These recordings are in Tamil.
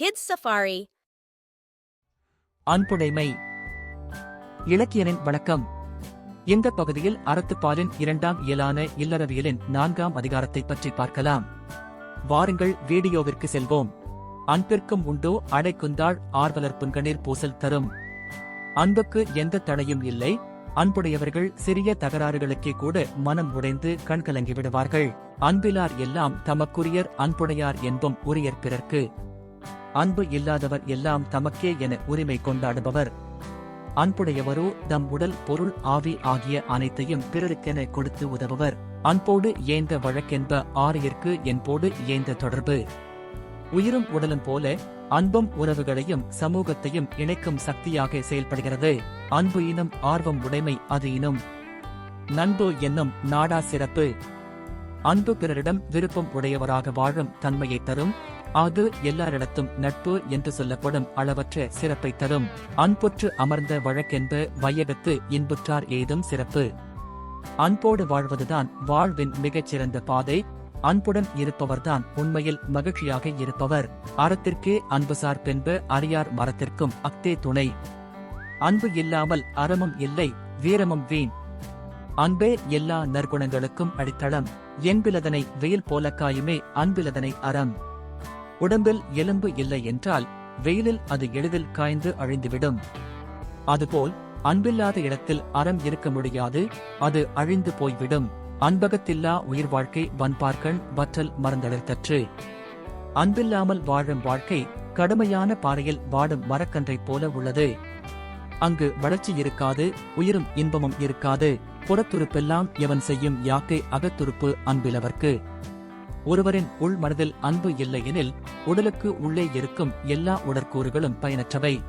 Kids safari அன்புடைமை. இலக்கியனின் வணக்கம். இந்த பகுதியில் அறத்துப்பாலின் இரண்டாம் இயலான இல்லறவியலின் நான்காம் அதிகாரத்தை பற்றி பார்க்கலாம். வாருங்கள் வீடியோவிற்கு செல்வோம். அன்பிற்கும் உண்டோ அடைக்குந்தாள் ஆர்வலர் புன்கணீர் பூசல் தரும். அன்புக்கு எந்த தடையும் இல்லை. அன்புடையவர்கள் சிறிய தகராறுகளுக்கே கூட மனம் உடைந்து கண்கலங்கி விடுவார்கள். அன்பிலார் எல்லாம் தமக்குரியர் அன்புடையார் என்பும் உரியர் பிறர்க்கு. அன்பு இல்லாதவர் எல்லாம் தமக்கே என உரிமை கொண்டாடுபவர். அன்புடையவரோ தம் உடல் பொருள் ஆவி ஆகிய அனைத்தையும் பிறருக்கென கொடுத்து உதவுவர். அன்போடு ஏந்த வழக்கென்ப ஆரியர்க்கு என்போடு ஏந்த தொடர்பு. உயிரும் உடலும் போல அன்பும் உறவுகளையும் சமூகத்தையும் இணைக்கும் சக்தியாக செயல்படுகிறது. அன்பு இனம் ஆர்வம் உடைமை அது இனம். நண்பு என்னும் நாடா சிறப்பு. அன்பு பிறரிடம் விருப்பம் உடையவராக வாழும் தன்மையை தரும். அது எல்லாரிடத்தும் நட்பு என்று சொல்லப்படும் அளவற்ற சிறப்பை தரும். அன்புற்று அமர்ந்த வழக்கென்ப வையகத்து இன்புற்றார் ஏதும் சிறப்பு. அன்போடு வாழ்வதுதான் வாழ்வின் மிகச்சிறந்த பாதை. அன்புடன் இருப்பவர்தான் உண்மையில் மகிழ்ச்சியாக இருப்பவர். அறத்திற்கே அன்புசார் பென்ப அறியார் மரத்திற்கும் அக்தே துணை. அன்பு இல்லாமல் அறமும் இல்லை வீரமும் வீண். அன்பே எல்லா நற்குணங்களுக்கும் அடித்தளம். என்பிலதனை வெயில் போல காயுமே அன்பிலதனை அறம். உடம்பில் எலும்பு இல்லை என்றால் வெயிலில் அது எளிதில் காய்ந்து அழிந்துவிடும். அதுபோல் அன்பில்லாத இடத்தில் அறம் இருக்க முடியாது அது அழிந்து போய்விடும். அன்பகத்தில்லா உயிர் வாழ்க்கை வன்பார்க்கண் வற்றல் மறந்தளர்த்தற்று அன்பில்லாமல் வாழும் வாழ்க்கை கடுமையான பாறையில் வாடும் மரக்கன்றைப் போல உள்ளது. அங்கு வளர்ச்சி இருக்காது உயிரும் இன்பமும் இருக்காது. புறத்துருப்பெல்லாம் எவன் செய்யும் யாக்கை அகத்துருப்பு அன்பிலவர்க்கு. ஒருவரின் உள் மனதில் அன்பு இல்லையெனில் உடலுக்கு உள்ளே இருக்கும் எல்லா உடற்கூறுகளும் பயனற்றவை.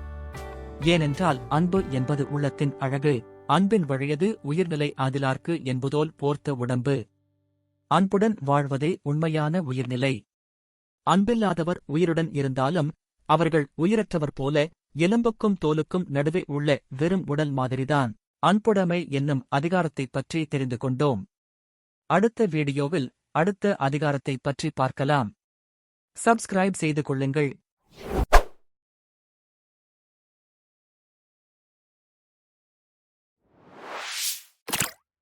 ஏனென்றால் அன்பு என்பது உள்ளத்தின் அழகு அன்பின் வழியது உயிர்நிலை ஆதிலார்க்கு என்பதோல் போர்த்த உடம்பு. அன்புடன் வாழ்வதே உண்மையான உயிர்நிலை. அன்பில்லாதவர் உயிருடன் இருந்தாலும் அவர்கள் உயிரற்றவர் போல எலும்புக்கும் தோலுக்கும் நடுவே உள்ள வெறும் உடல் மாதிரிதான். அன்புடைமை என்னும் அதிகாரத்தைப் பற்றி தெரிந்து கொண்டோம். அடுத்த வீடியோவில் அடுத்த அதிகாரத்தைப் பற்றி பார்க்கலாம். சப்ஸ்கிரைப் செய்து கொள்ளுங்கள்.